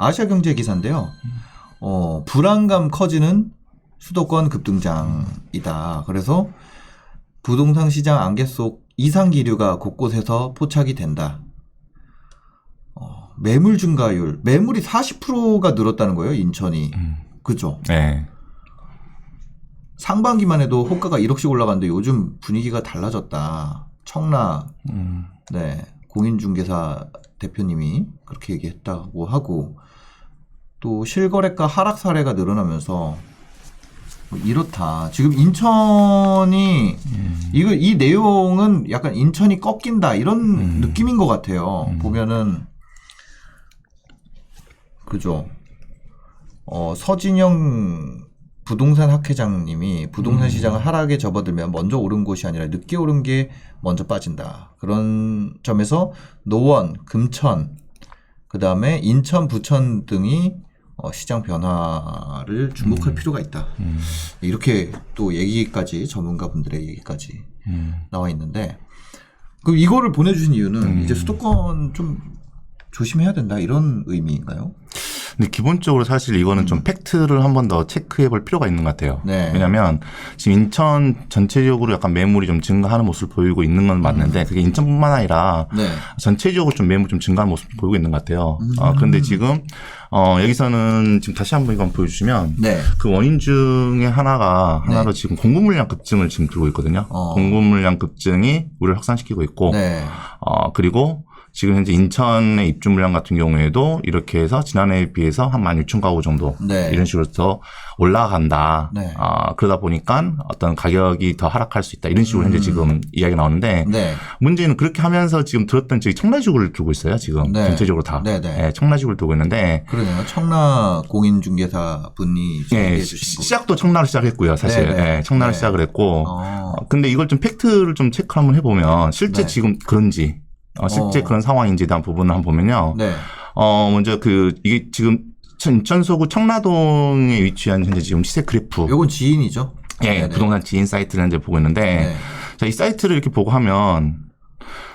아시아 경제 기사인데요. 어, 불안감 커지는 수도권 급등장이다. 그래서 부동산 시장 안개 속 이상 기류가 곳곳에서 포착이 된다. 어, 매물 증가율, 매물이 40%가 늘었다는 거예요, 인천이. 음. 그죠? 네. 상반기만 해도 호가가 1억씩 올라갔는데 요즘 분위기가 달라졌다. 청라, 음. 네, 공인중개사 대표님이 그렇게 얘기했다고 하고 또 실거래가 하락 사례가 늘어나면서 뭐 이렇다. 지금 인천이 이거 이 내용은 약간 인천이 꺾인다 이런 음. 느낌인 것 같아요. 음. 보면은 그죠. 어 서진영 부동산 학회장님이 부동산 음. 시장은 하락에 접어들면 먼저 오른 곳이 아니라 늦게 오른 게 먼저 빠진다. 그런 점에서 노원, 금천, 그 다음에 인천, 부천 등이 어, 시장 변화를 주목할 필요가 있다. 음. 이렇게 또 얘기까지 전문가분들의 얘기까지 음. 나와 있는데 그럼 이거를 보내주신 이유는 음. 이제 수도권 좀 조심해야 된다 이런 의미인가요? 근데 기본적으로 사실 이거는 좀 팩트를 한 번 더 체크해 볼 필요가 있는 것 같아요. 음. 네. 왜냐면 지금 인천 전체적으로 약간 매물이 좀 증가하는 모습을 보이고 있는 건 맞는데 그게 인천뿐만 아니라 네. 전체적으로 좀 매물 좀 증가하는 모습을 보이고 있는 것 같아요. 음. 어, 그런데 지금 어, 여기서는 지금 다시 한번 이건 보여주시면 네. 그 원인 중에 하나가 하나로 지금 공급 물량 급증을 지금 들고 있거든요. 어. 공급 물량 급증이 우리를 확산시키고 있고 네. 어, 그리고 지금 현재 인천의 입주 물량 같은 경우에도 이렇게 해서 지난해에 비해서 한 16,000가구 정도 네. 이런 식으로 더 올라간다. 네. 아, 그러다 보니까 어떤 가격이 더 하락할 수 있다. 이런 식으로 현재 음. 지금 이야기가 나오는데 네. 문제는 그렇게 하면서 지금 들었던 저기 청라지구를 두고 있어요. 지금 네. 전체적으로 다. 네, 네. 예, 청라지구를 두고 있는데 그러네요. 청라 공인중개사 분이 시- 거. 시작도 청라로 시작했고요. 사실 네, 네. 예, 청라로 네. 시작을 했고 어. 어, 근데 이걸 좀 팩트를 좀 체크 한번 해보면 실제 네. 지금 그런지 어, 실제 어. 그런 상황인지에 대한 부분을 한번 보면요. 네. 어, 먼저 그 이게 지금 인천서구 청라동에 위치한 현재 지금 시세 그래프 요건 지인이죠? 예, 네네. 부동산 지인 사이트를 현재 보고 있는데 네. 자, 이 사이트를 이렇게 보고 하면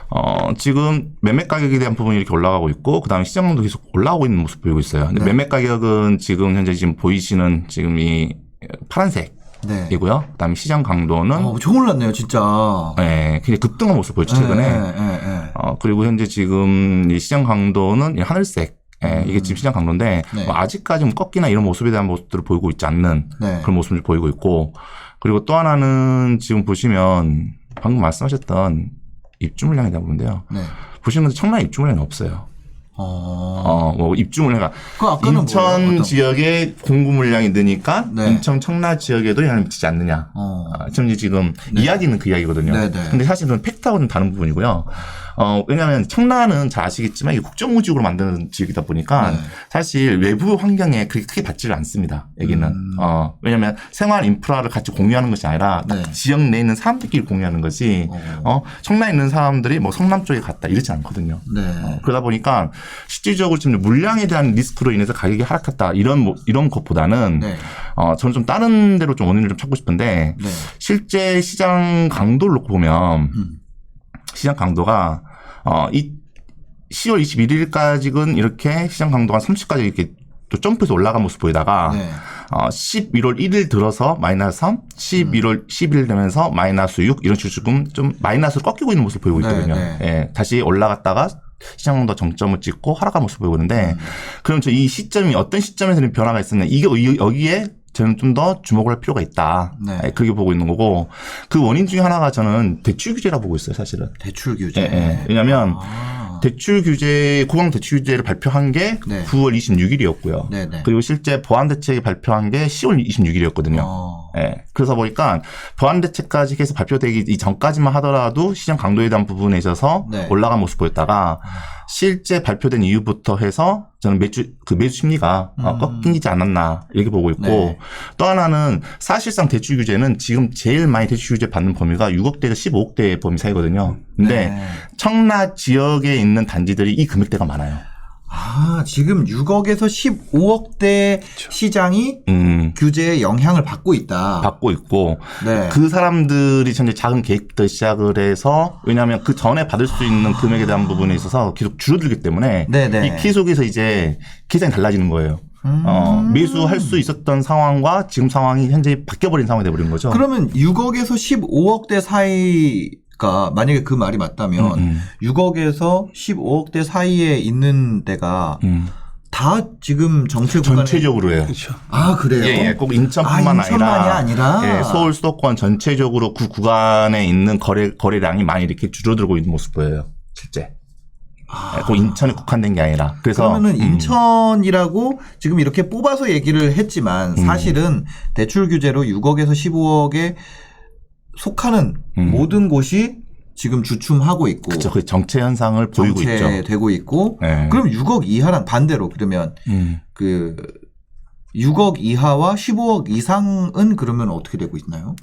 어, 지금 매매 가격에 대한 부분이 이렇게 올라가고 있고, 그 다음에 시장도 계속 올라오고 있는 모습 보이고 있어요. 근데 네. 매매 가격은 지금 현재 지금 보이시는 지금 이 파란색 이고요. 네. 그 다음에 시장 강도는 어, 엄청 올랐네요, 진짜. 예, 굉장히 급등한 모습 보였죠, 최근에. 네, 네, 네. 어, 그리고 현재 지금 이 시장 강도는 이 하늘색. 예, 이게 지금 시장 강도인데 네. 뭐 아직까지 뭐 꺾이나 이런 모습에 대한 모습들을 보이고 있지 않는 네. 그런 모습을 보이고 있고 그리고 또 하나는 지금 보시면 방금 말씀하셨던 입주 물량에 대한 부분인데요. 네. 보시면 청라 입주 물량이 없어요. 어. 어, 뭐 입주 물량, 그 인천 뭐예요? 지역에 공급 물량이 느니까 네. 인천 청라 지역에도 영향을 미치지 않느냐. 어. 아, 지금 지금 이야기는 그 이야기거든요. 네, 네. 근데 사실은 팩트하고는 다른 부분이고요. 어, 왜냐하면 청라는 잘 아시겠지만 이게 국정무직으로 만드는 지역이다 보니까 네. 사실 외부 환경에 그렇게 크게 받지를 않습니다. 여기는. 음. 어, 왜냐하면 생활 인프라를 같이 공유하는 것이 아니라 딱 네. 지역 내에 있는 사람들끼리 공유하는 것이 어. 어, 청라에 있는 사람들이 뭐 성남 쪽에 갔다 이러지 않거든요. 네. 어, 그러다 보니까 실질적으로 지금 물량에 대한 리스크로 인해서 가격이 하락했다 이런 뭐- 이런 것보다는 네. 어, 저는 좀 다른 데로 좀 원인을 좀 찾고 싶은데 네. 실제 시장 강도를 놓고 보면 음. 시장 강도가 어, 이 10월 21일까지는 이렇게 시장 강도가 30까지 이렇게 또 점프해서 올라간 모습 보이다가 네. 어, 11월 1일 들어서 마이너스 3, 11월 10일 되면서 마이너스 6 이런 식으로 지금 좀 마이너스로 꺾이고 있는 모습을 보이고 네, 있거든요. 네. 예, 다시 올라갔다가 시장 강도 정점을 찍고 하락한 모습을 보이고 있는데 그럼 저 이 시점이 어떤 시점에서는 변화가 있었냐 이게 이- 여기에 저는 좀 더 주목을 할 필요가 있다. 네. 예, 그렇게 보고 있는 거고 그 원인 중에 하나가 저는 대출 규제라고 보고 있어요, 사실은. 대출 규제. 예, 예. 왜냐하면 아. 대출 규제 구강 대출 규제를 발표한 게 네. 9월 26일이었고요. 네, 네. 그리고 실제 보안 대책이 발표한 게 10월 26일이었거든요. 어. 예. 그러다 보니까 보안 대책까지 해서 발표되기 이전까지만 하더라도 시장 강도에 대한 부분에 있어서 네. 올라간 모습 보였다가 실제 발표된 이후부터 해서 저는 매주 그 매수 심리가 어, 음. 꺾이지 않았나 이렇게 보고 있고 네. 또 하나는 사실상 대출 규제는 지금 제일 많이 대출 규제 받는 범위가 6억대에서 15억대 범위 사이거든요. 근데 네. 청라 지역에 있는 단지들이 이 금액대가 많아요. 아, 지금 6억에서 15억대 시장이 음, 규제의 영향을 받고 있다. 받고 있고 네. 그 사람들이 현재 작은 계획부터 시작을 해서 왜냐하면 그 전에 받을 수 있는 금액에 대한 부분에 있어서 계속 줄어들기 때문에 네네. 이 키 속에서 이제 계산이 달라지는 거예요. 음. 어, 매수할 수 있었던 상황과 지금 상황이 현재 바뀌어버린 상황이 돼버린 거죠. 그러면 6억에서 15억대 사이 가 만약에 그 말이 맞다면 음, 6억에서 15억대 사이에 있는 데가 음. 다 지금 정체 구간에 전체적으로 해요. 아 그래요? 예, 예, 꼭 아, 인천뿐만 인천만이 아니라, 아니라 예, 서울 수도권 전체적으로 그 구간에 있는 거래 거래량이 많이 이렇게 줄어들고 있는 모습 보여요. 실제. 예, 꼭 인천에 국한된 게 아니라. 그래서 그러면은 음, 인천이라고 지금 이렇게 뽑아서 얘기를 했지만 음. 사실은 대출 규제로 6억에서 15억에 속하는 음. 모든 곳이 지금 주춤하고 있고 그쵸, 그 정체 현상을 보이고 있죠. 정체되고 있고 예. 그럼 6억 이하랑 반대로 그러면 음. 그 6억 이하와 15억 이상은 그러면 어떻게 되고 있나요?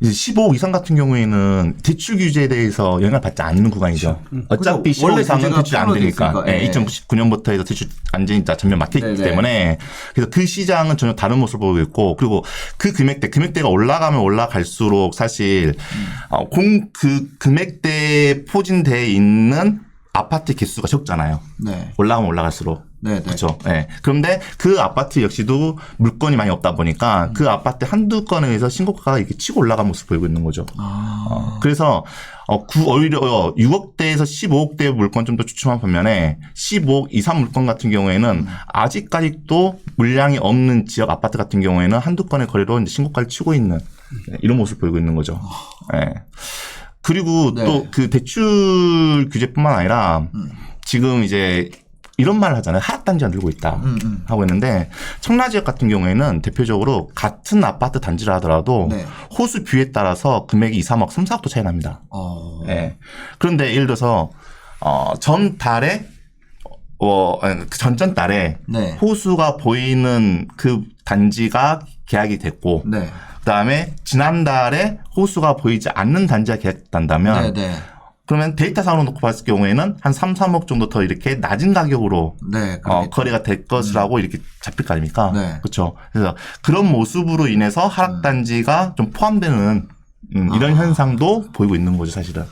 이제 15억 이상 같은 경우에는 대출 규제에 대해서 영향을 받지 않는 구간이죠. 어차피 그죠. 원래 15억 이상은 규제가 대출 안 되니까. 예, 예. 2019년부터 해서 대출 안 되니까 전면 막혀 있기. 때문에 그래서 그 시장은 전혀 다른 모습을 보이고 있고 그리고 그 금액대 금액대가 올라가면 올라갈수록 사실 음. 어, 공그 금액대에 포진돼 있는 아파트 개수가 적잖아요. 네. 올라가면 올라갈수록. 네, 네. 그렇죠. 예. 그런데 그 아파트 역시도 물건이 많이 없다 보니까 그 아파트 한두 건에 의해서 신고가가 이렇게 치고 올라간 모습을 보이고 있는 거죠. 아. 어, 그래서 어, 구, 오히려 6억대에서 15억대 물건 좀더 추첨한 반면에 15억 이상 물건 같은 경우에는 아직까지도 물량이 없는 지역 아파트 같은 경우에는 한두 건의 거래로 이제 신고가를 치고 있는 네, 이런 모습을 보이고 있는 거죠. 예. 그리고 네. 또그 대출 규제뿐만 아니라 음. 지금 이제 이런 말을 하잖아요. 하락단지가 늘고 있다. 음, 음. 하고 있는데 청라 지역 같은 경우에는 대표적으로 같은 아파트 단지를 하더라도 네. 호수 뷰에 따라서 금액이 2, 3억, 3, 4억도 차이 납니다. 어. 예. 그런데 예를 들어서 어, 전 달에 어, 그 전전 달에 네. 호수가 보이는 그 단지가 계약이 됐고 네. 그다음에 지난달에 호수가 보이지 않는 단지가 계약된다면 네, 네. 그러면 데이터상으로 놓고 봤을 경우에는 한 3, 3억 정도 더 이렇게 낮은 가격으로 네. 어. 거래가 될 것이라고 이렇게 잡힐 거 아닙니까? 네. 그렇죠. 그래서 그런 모습으로 인해서 하락 단지가 좀 포함되는 음, 이런 아. 현상도 보이고 있는 거죠, 사실은.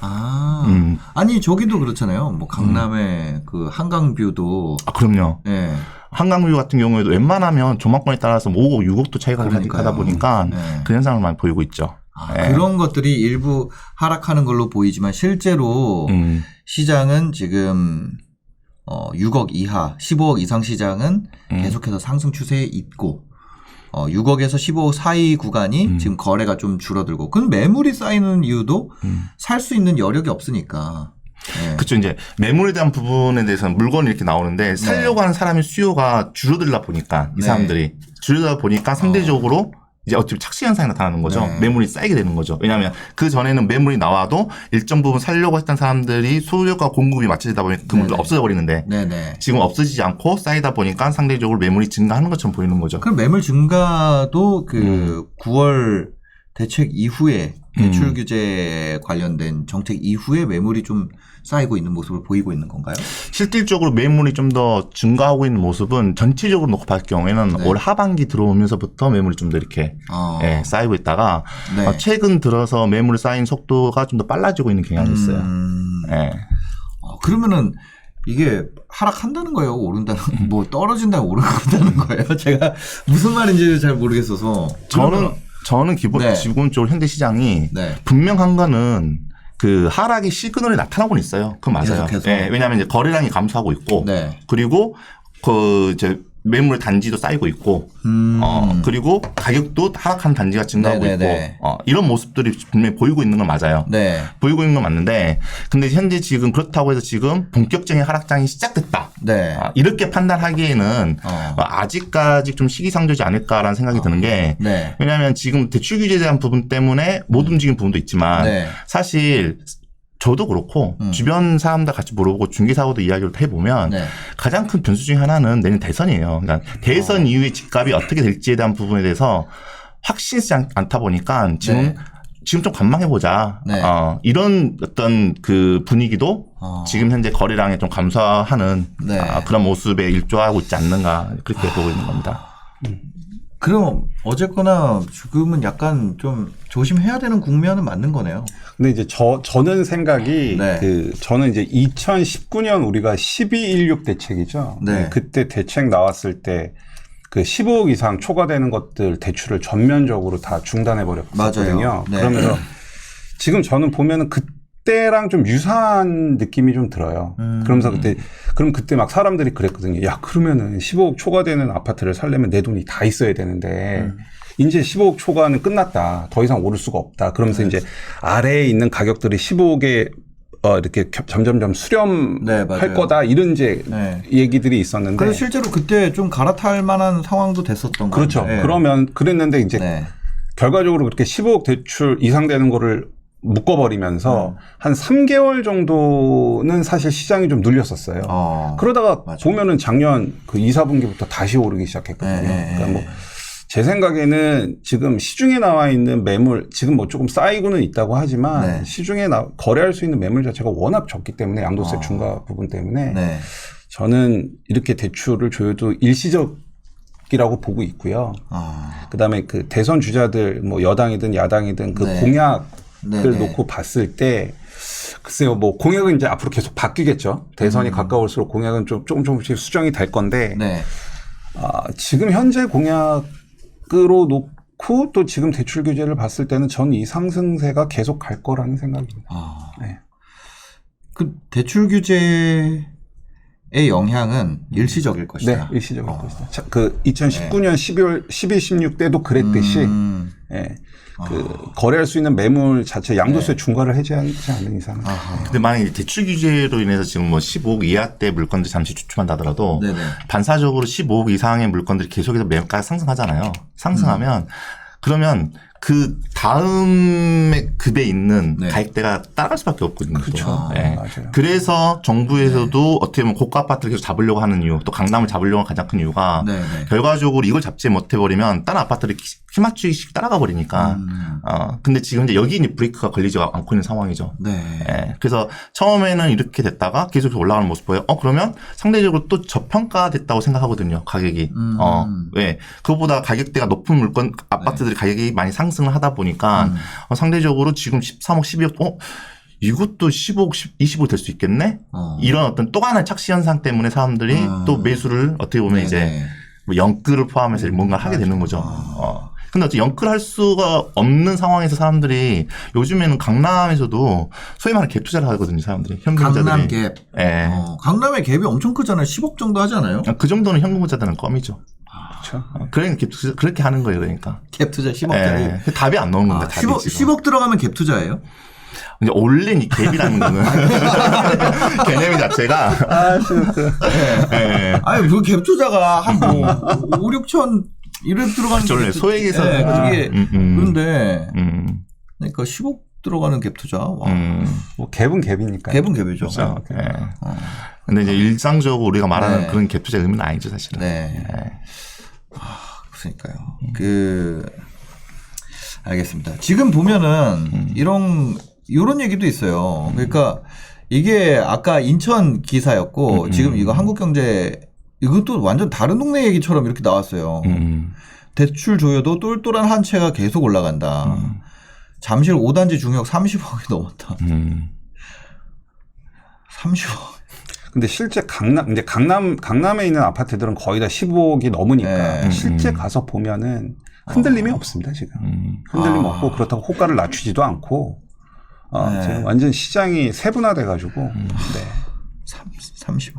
아. 음. 아니, 저기도 그렇잖아요. 뭐, 강남의 그 한강뷰도. 아, 그럼요. 예. 한강뷰 같은 경우에도 웬만하면 조망권에 따라서 뭐 5억, 6억도 차이가 그러니까요. 나다 보니까 네. 그 현상을 많이 보이고 있죠. 아, 예. 그런 것들이 일부 하락하는 걸로 보이지만 실제로 음, 시장은 지금 어 6억 이하, 15억 이상 시장은 음. 계속해서 상승 추세에 있고 어 6억에서 15억 사이 구간이 음. 지금 거래가 좀 줄어들고 그럼 매물이 쌓이는 이유도 음. 살수 있는 여력이 없으니까. 예. 그렇죠. 이제 매물에 대한 부분에 대해서는 물건이 이렇게 나오는데 살려고 하는 사람의 수요가 줄어들다 보니까 이 네. 사람들이 줄어들다 보니까 상대적으로 이제 어차피 착시 현상이 나타나는 거죠. 네. 매물이 쌓이게 되는 거죠. 왜냐하면 그 전에는 매물이 나와도 일정 부분 살려고 했던 사람들이 소유가 공급이 맞춰지다 보니까 그 물건 네네. 없어져 버리는데 네네. 지금 없어지지 않고 쌓이다 보니까 상대적으로 매물이 증가하는 것처럼 보이는 거죠. 그럼 매물 증가도 그 음. 9월 대책 이후에 대출 음. 규제 관련된 정책 이후에 매물이 좀 쌓이고 있는 모습을 보이고 있는 건가요? 실질적으로 매물이 좀 더 증가하고 있는 모습은 전체적으로 놓고 봤을 경우에는 네. 올 하반기 들어오면서부터 매물이 좀 더 이렇게 어. 예, 쌓이고 있다가 네. 어, 최근 들어서 매물 쌓인 속도가 좀 더 빨라지고 있는 경향이 있어요. 음, 예. 어, 그러면은 이게 하락한다는 거예요? 오른다는 음. 뭐 떨어진다고 오른다는 거예요? 제가 무슨 말인지 잘 모르겠어서. 저는 저는 기본 네. 기본적으로 현대 시장이 네. 분명한 거는 그 하락의 시그널이 나타나고는 있어요. 그건 맞아요. 계속해서. 예, 왜냐하면 이제 거래량이 감소하고 있고 네. 그리고 그 이제 매물 단지도 쌓이고 있고 음. 어 그리고 가격도 하락한 단지가 증가하고 네네네. 있고 어 이런 모습들이 분명히 보이고 있는 건 맞아요. 네. 보이고 있는 건 맞는데 근데 현재 지금 그렇다고 해서 지금 본격적인 하락장이 시작됐다. 네. 아, 이렇게 판단하기에는 어. 어, 아직까지 좀 시기상조지 않을까라는 생각이 드는 게 네. 왜냐하면 지금 대출 규제에 대한 부분 때문에 못 움직인 부분도 있지만 네. 사실 저도 그렇고 음. 주변 사람들 같이 물어보고 중개사고도 이야기를 해보면 네. 가장 큰 변수 중에 하나는 내년 대선이에요. 그러니까 대선 어. 이후에 집값이 어떻게 될지에 대한 부분에 대해서 않- 않다 보니까 지금 네. 지금 좀 관망해 보자. 네. 어, 이런 어떤 그 분위기도 어. 지금 현재 거래량에 좀 감소하는 네. 아, 그런 모습에 일조하고 있지 않는가 그렇게 보고 있는 겁니다. 그럼 어쨌거나 지금은 약간 좀 조심해야 되는 국면은 맞는 거네요. 근데 이제 저 저는 생각이 네. 그 저는 이제 2019년 우리가 1216 대책이죠. 네. 그때 대책 나왔을 때 그 15억 이상 초과되는 것들 대출을 전면적으로 다 중단해 버렸거든요. 맞아요. 네. 그러면서 지금 저는 보면은 그 때랑 좀 유사한 느낌이 좀 들어요. 음. 그러면서 그때 그럼 그때 막 사람들이 그랬거든요. 야 그러면은 15억 초과되는 아파트를 살려면 내 돈이 다 있어야 되는데 음. 이제 15억 초과는 끝났다. 더 이상 오를 수가 없다. 그러면서 네. 이제 아래에 있는 가격들이 15억에 어, 이렇게 겨- 점점점 수렴할 네. 거다. 이런 이제 네. 얘기들이 있었는데. 그래서 실제로 그때 좀 갈아탈 만한 상황도 됐었던 거죠. 그렇죠. 그러면 그랬는데 이제 네. 결과적으로 그렇게 15억 대출 이상 되는 거를 묶어버리면서 음. 한 3개월 정도는 사실 시장이 좀 눌렸었어요. 어. 그러다가 맞아요. 보면은 작년 그 2, 4분기부터 다시 오르기 시작했거든요. 네, 네, 그러니까 뭐 네. 제 생각에는 지금 시중에 나와 있는 매물 지금 뭐 조금 쌓이고는 있다고 하지만 네. 시중에 나, 거래할 수 있는 매물 자체가 워낙 적기 때문에 양도세 어. 중과 부분 때문에 네. 저는 이렇게 대출을 줘도 일시적 이라고 보고 있고요. 아. 그다음에 그 대선 주자들 뭐 여당이든 야당이든 그 네. 공약 을 네, 네. 놓고 봤을 때 글쎄요 뭐 공약은 이제 앞으로 계속 바뀌겠죠. 대선이 가까울수록 공약은 좀 조금 조금씩 수정이 될 건데 음. 네. 아, 지금 현재 공약으로 놓고 또 지금 대출 규제를 봤을 때는 전 이 상승세가 계속 갈 거라는 생각입니다. 아. 네. 그 대출 규제 의 영향은 일시적일 것이다. 네, 일시적일 어. 것이다. 자, 그 2019년 12월 12, 16 때도 그랬듯이 음. 예, 그 거래할 수 있는 매물 자체 양도세 중과를 해제하지 않는 이상은 네. 아하. 근데 만약에 대출 규제로 인해서 지금 뭐 15억 이하 대 물건들 잠시 주춤한다 하더라도 네네. 반사적으로 15억 이상의 물건들이 계속해서 매가가 상승하잖아요. 상승하면 그러면 그 다음에 급에 있는 네. 가격대가 따라갈 수밖에 없거든요. 또. 그렇죠. 예. 맞아요. 그래서 정부에서도 네. 어떻게 보면 고가 아파트를 계속 잡으려고 하는 이유, 또 강남을 잡으려고 하는 가장 큰 이유가 네 네. 결과적으로 이걸 잡지 못해버리면 다른 아파트를 키- 키맞추기씩 따라가 버리니까. 음. 어, 근데 지금 이제 여기 이제 브레이크가 걸리지 않고 있는 상황이죠. 네. 예. 그래서 처음에는 이렇게 됐다가 계속 올라가는 모습 보여요. 어, 그러면 상대적으로 또 저평가됐다고 생각하거든요. 가격이. 음. 어, 왜? 그거보다 가격대가 높은 물건, 아파트들이 가격이 많이 상승 을 하다 보니까 네. 음. 어, 상대적으로 지금 13억, 12억, 어? 이것도 15억, 10, 20억 될 수 있겠네? 어. 이런 어떤 또 하나의 착시 현상 때문에 사람들이 음. 또 매수를 어떻게 보면 이제 네네. 뭐 영끌을 포함해서 음, 뭔가 하게. 되는 거죠. 아. 어. 근데 어떻게 영끌 할 수가 없는 상황에서 사람들이 요즘에는 강남에서도 소위 말하는 갭 투자를 하거든요, 사람들이. 현금자들이. 강남 갭. 예. 어, 강남의 갭이 엄청 크잖아요. 10억 정도 하지 않아요? 그 정도는 현금자들은 껌이죠. 그렇죠. 어, 그러니까 갭 투자, 그렇게 하는 거예요, 그러니까. 갭 투자 10억짜리. 예. 그 답이 안 나오는 아, 겁니다, 답이 10억, 지금. 10억 들어가면 갭 투자예요? 근데 올린 이 갭이라는 거는 개념이 자체가 아, 그, 예. 아니, 그갭 투자가 한 뭐, 5, 6천, 이래 들어가는 그렇죠, 게- 소액에서. 예, 그게, 음, 음. 그런데, 음, 그러니까 10억 들어가는 갭 투자. 와. 음. 뭐 갭은 갭이니까. 갭은 갭이죠. 그렇죠. 예. 어. 근데 이제 일상적으로 우리가 말하는 네. 그런 갭 투자 의미는 아니죠, 사실은. 네. 예. 아, 그러니까요. 그 알겠습니다. 지금 보면은 이런 이런 얘기도 있어요. 그러니까 이게 아까 인천 기사였고 음, 지금 음. 이거 한국경제 이것도 완전 다른 동네 얘기처럼 이렇게 나왔어요. 음. 대출 조여도 똘똘한 한 채가 계속 올라간다. 음. 잠실 5단지 중역 30억이 넘었다. 음. 30억. 근데 실제 강남 이제 강남 강남에 있는 아파트들은 거의 다 15억이 넘으니까 네. 실제 음. 가서 보면은 흔들림이 없습니다 지금. 음. 흔들림 아. 없고 그렇다고 호가를 낮추지도 않고 어, 네. 지금 완전 시장이 세분화돼가지고 음. 네. 30억.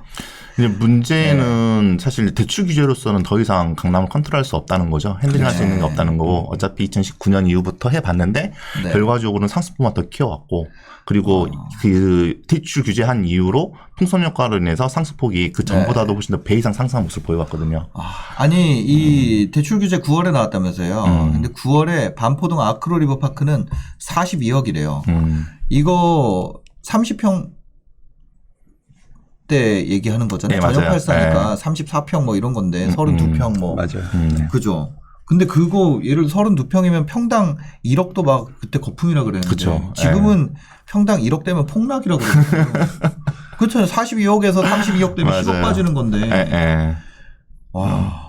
이제 문제는 네. 사실 대출 규제로서는 더 이상 강남을 컨트롤할 수 없다는 거죠. 핸들링할 수 네. 있는 게 없다는 거고 어차피 2019년 이후부터 해봤는데 네. 결과적으로는 상습부만 더 키워왔고 그리고 아. 그 대출 규제한 이후로 풍선 효과로 인해서 상습폭이 그 전보다도 네. 훨씬 더 배 이상 상승한 모습을 보여왔거든요. 아, 아니 이 대출 규제 9월에 나왔다면서요. 음. 근데 9월에 반포동 아크로 리버파크는 42억이래요. 음. 이거 30평 때 얘기하는 거잖아요. 네, 맞아요. 전용 84니까 34평 뭐 이런 건데 음, 32평 뭐 맞아요. 음. 그죠. 근데 그거 예를 들어 32평이면 평당 1억도 막 그때 거품이라 그랬는데 그쵸. 지금은 평당 1억 되면 폭락이라 그러거든요. 그렇잖아요. 42억에서 32억 되면 10억 맞아요. 빠지는 건데. 예, 예. 와.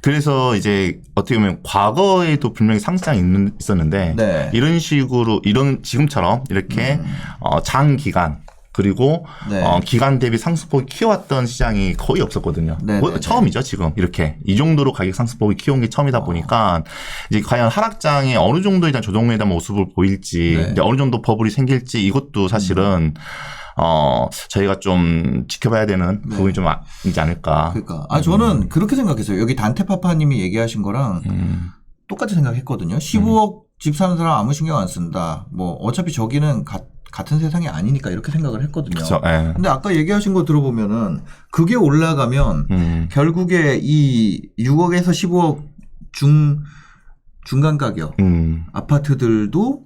그래서 이제 어떻게 보면 과거에도 분명히 상승장이 있는, 있었는데 네. 이런 식으로 이런 지금처럼 이렇게 어, 장기간 그리고 음. 네. 어, 기간 대비 상승폭이 키워왔던 시장이 거의 없었거든요. 네, 뭐, 네, 네. 처음이죠 지금 이렇게 이 정도로 가격 상승폭이 키운 게 처음이다 보니까 이제 과연 하락장에 어느 대한 조정에 대한 모습을 보일지 네. 이제 어느 정도 버블이 생길지 이것도 사실은 어 저희가 좀 지켜봐야 되는 네. 부분이 좀 아- 있지 않을까. 그러니까. 아, 저는 그렇게 생각했어요. 여기 단테파파님이 얘기하신 거랑 음, 똑같이 생각했거든요. 15억 집 사는 사람 아무 신경 안 쓴다. 뭐 어차피 저기는 가- 같은 세상이 아니니까 이렇게 생각을 했거든요. 그렇죠. 예. 근데 아까 얘기하신 거 들어보면은 그게 올라가면 음. 결국에 이 6억에서 15억 중 중간 가격 음. 아파트들도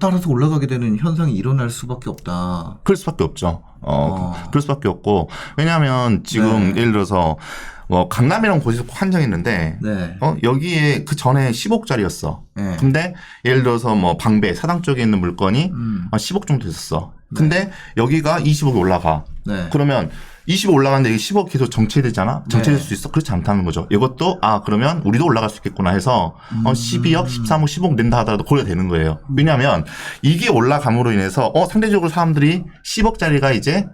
따라서 올라가게 되는 현상이 일어날 수밖에 없다. 그럴 수밖에 없죠. 어, 어. 그- 그럴 수밖에 없고 왜냐하면 지금 네. 예를 들어서 뭐 강남이라는 곳이 한정했는데 네. 어 여기에 그 전에 10억짜리였어. 네. 근데 예를 들어서 뭐 방배 사당 쪽에 있는 물건이 음. 한 10억 정도 됐었어. 근데 여기가 20억이 올라가. 네. 그러면 20억 올라가는데 이게 10억 계속 정체되잖아? 정체될 네. 수 있어? 그렇지 않다는 거죠. 이것도, 아, 그러면 우리도 올라갈 수 있겠구나 해서, 음. 어, 12억, 13억, 10억 낸다 하더라도 고려되는 거예요. 왜냐면, 이게 올라감으로 인해서, 어, 상대적으로 사람들이 10억짜리가 이제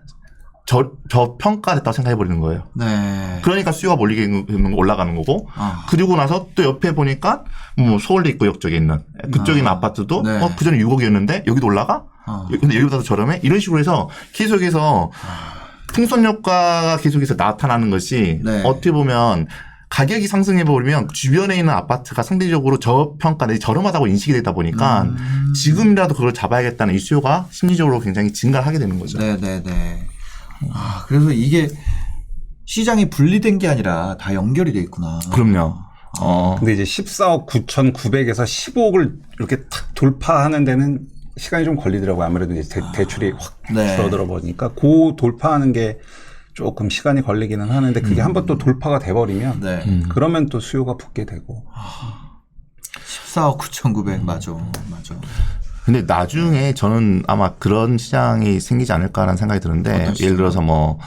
저, 저 평가됐다고 생각해버리는 거예요. 네. 그러니까 수요가 몰리게 올라가는 거고, 아. 그리고 나서 또 옆에 보니까, 뭐, 서울대 입구역 쪽에 있는, 그쪽에 있는 아. 아파트도, 네. 어, 그 전에 6억이었는데, 여기도 올라가? 아. 근데 여기보다 더 저렴해? 이런 식으로 해서 계속해서 풍선 효과가 계속해서 나타나는 것이 네. 어떻게 보면 가격이 상승해 버리면 주변에 있는 아파트가 상대적으로 저평가 내지 저렴하다고 인식이 되다 보니까 음. 지금이라도 그걸 잡아야겠다는 이 수요가 심리적으로 굉장히 증가를 하게 되는 거죠. 네네네. 아, 그래서 이게 시장이 분리된 게 아니라 다 연결이 돼 있구나. 그럼요. 어. 근데 이제 14억 9,900에서 15억을 이렇게 탁 돌파하는 데는 시간이 좀 걸리더라고요. 아무래도 이제 대, 출이확 네. 줄어들어 보니까 그 돌파하는 게 조금 시간이 걸리기는 하는데 그게 한번 또 돌파가 돼버리면 네. 음. 그러면 또 수요가 붙게 되고 14억 9,900. 맞아. 맞아. 근데 나중에 저는 아마 그런 시장이 생기지 않을까라는 생각이 드는데 어떤 시장? 예를 들어서 뭐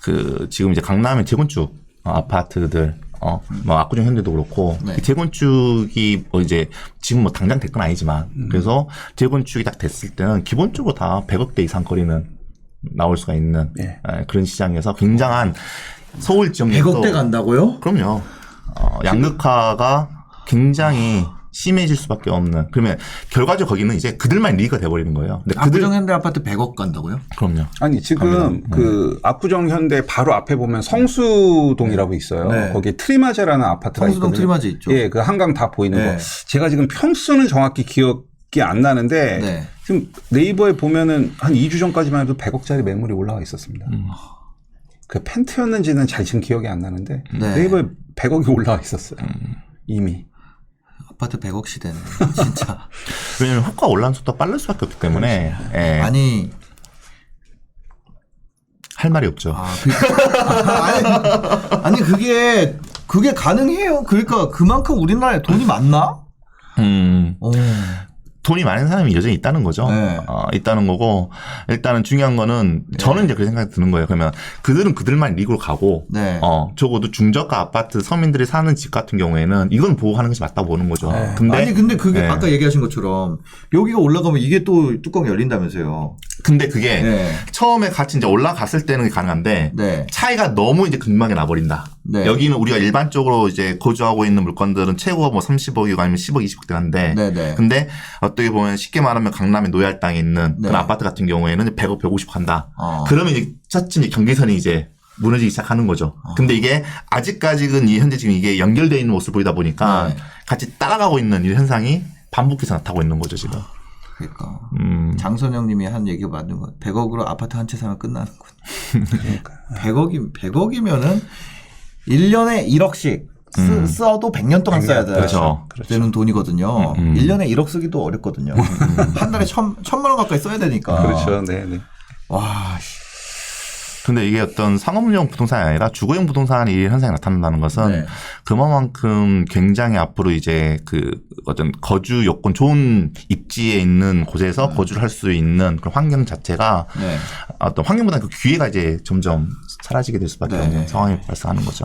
그 지금 이제 강남의 재건축 어, 아파트들 어 뭐 압구정 현대도 그렇고 네. 이 재건축이 뭐 이제 지금 뭐 당장 될 건 아니지만 음. 그래서 재건축이 딱 됐을 때는 기본적으로 다 100억대 이상 거리는 나올 수가 있는 예. 에, 그런 시장에서 굉장한 서울 지역에서 100억대 간다고요? 그럼요. 어, 양극화가 굉장히 심해질 수밖에 없는. 그러면 결과적으로 거기는 이제 그들만 리그가 돼버리는 거예요. 근데 그들 압구정 현대 아파트 100억 간다고요? 그럼요. 아니 지금 그 압구정 현대 바로 앞에 보면 성수동이라고 있어요. 네. 거기 트리마제라는 아파트가 성수동 있거든요. 트리마제 있죠. 예, 그 한강 다 보이는 네. 거. 제가 지금 평수는 정확히 기억이 안 나는데 네. 지금 네이버에 보면은 한 2주 전까지만 해도 100억짜리 매물이 올라와 있었습니다. 음. 그 펜트였는지는 잘 지금 기억이 안 나는데 네. 네. 이버에 100억이 올라와 있었어요. 이미. 아파트 100억 시대네. 진짜. 왜냐면 효과 올라가는 속도가 빠를 수밖에 없기 때문에 예, 아니, 할 말이 없죠. 아, 그, 아니, 아니, 그게, 그게 가능해요. 그러니까 그만큼 우리나라에 돈이 많나? 음, 어. 돈이 많은 사람이 여전히 있다는 거죠. 네. 어, 있다는 거고 일단은 중요한 거는 저는 이제 그 생각이 드는 거예요. 그러면 그들은 그들만 리그로 가고 네. 어, 적어도 중저가 아파트 서민들이 사는 집 같은 경우에는 이건 보호하는 것이 맞다고 보는 거죠. 네. 근데 아니, 근데 그게 네. 아까 얘기하신 것처럼 여기가 올라가면 이게 또 뚜껑 열린다면서요. 근데 그게 네. 처음에 같이 이제 올라갔을 때는 가능한데 네. 차이가 너무 이제 극명하게 나버린다. 네. 여기는 우리가 일반적으로 이제 거주하고 있는 물건들은 최고가 뭐 30억이고 아니면 10억, 20억대 한데. 네네. 근데 어떻게 보면 쉽게 말하면 강남의 노얄 땅에 있는 네. 그런 아파트 같은 경우에는 100억, 150억 한다. 어. 그러면 이제 차츰 경계선이 이제 무너지기 시작하는 거죠. 어. 근데 이게 아직까지는 이 현재 지금 이게 연결되어 있는 모습을 보이다 보니까 네. 같이 따라가고 있는 이 현상이 반복해서 나타나고 있는 거죠, 지금. 그러니까. 음. 장선영 님이 한 얘기가 맞는 거. 100억으로 아파트 한 채 사면 끝나는 거. 그러니까. 100억이 100억이면은 1년에 1억씩 쓰, 음. 써도 100년 동안 100년, 써야 돼. 그렇죠. 되는 돈이거든요. 음, 음. 1년에 1억 쓰기도 어렵거든요. 한 달에 천, 천만 원 가까이 써야 되니까. 그렇죠. 네, 네. 와, 씨. 근데 이게 어떤 상업용 부동산이 아니라 주거용 부동산이 이 현상이 나타난다는 것은 네. 그만큼 굉장히 앞으로 이제 그 어떤 거주 요건 좋은 입지에 있는 곳에서 거주를 할 수 있는 그런 환경 자체가 네. 어떤 환경보다 그 기회가 이제 점점 사라지게 될 수밖에 네. 없는 상황이 발생하는 거죠.